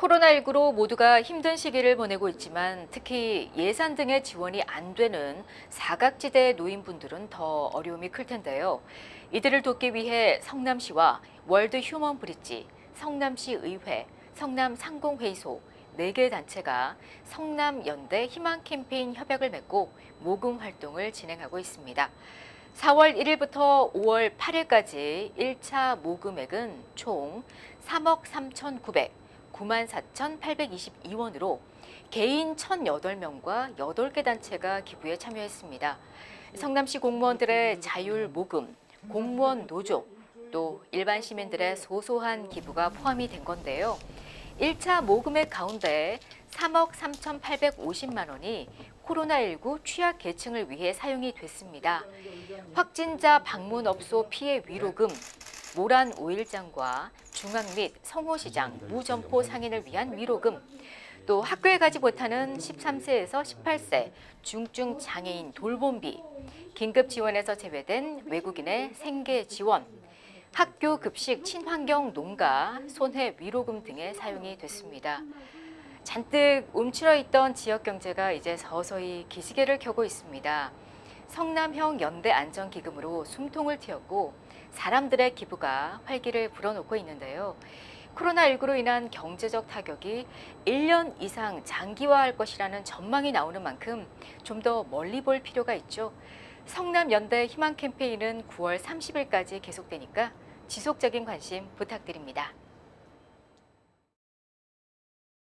코로나19로 모두가 힘든 시기를 보내고 있지만 특히 예산 등의 지원이 안 되는 사각지대 노인분들은 더 어려움이 클 텐데요. 이들을 돕기 위해 성남시와 월드 휴먼 브릿지, 성남시 의회, 성남 상공회의소 네개 단체가 성남 연대 희망 캠페인 협약을 맺고 모금 활동을 진행하고 있습니다. 4월 1일부터 5월 8일까지 1차 모금액은 총 3억 3,900, 94,822원으로 개인 1,008명과 8개 단체가 기부에 참여했습니다. 성남시 공무원들의 자율 모금, 공무원 노조, 또 일반 시민들의 소소한 기부가 포함이 된 건데요. 1차 모금액 가운데 3억 3,850만 원이 코로나19 취약 계층을 위해 사용이 됐습니다. 확진자 방문업소 피해 위로금, 모란 오일장과 중앙 및 성호시장 무점포 상인을 위한 위로금, 또 학교에 가지 못하는 13세에서 18세 중증 장애인 돌봄비, 긴급 지원에서 제외된 외국인의 생계 지원, 학교 급식 친환경 농가 손해 위로금 등에 사용이 됐습니다. 잔뜩 움츠러 있던 지역 경제가 이제 서서히 기지개를 켜고 있습니다. 성남형 연대 안전기금으로 숨통을 틔웠고 사람들의 기부가 활기를 불어넣고 있는데요. 코로나19로 인한 경제적 타격이 1년 이상 장기화할 것이라는 전망이 나오는 만큼 좀 더 멀리 볼 필요가 있죠. 성남 연대 희망 캠페인은 9월 30일까지 계속되니까 지속적인 관심 부탁드립니다.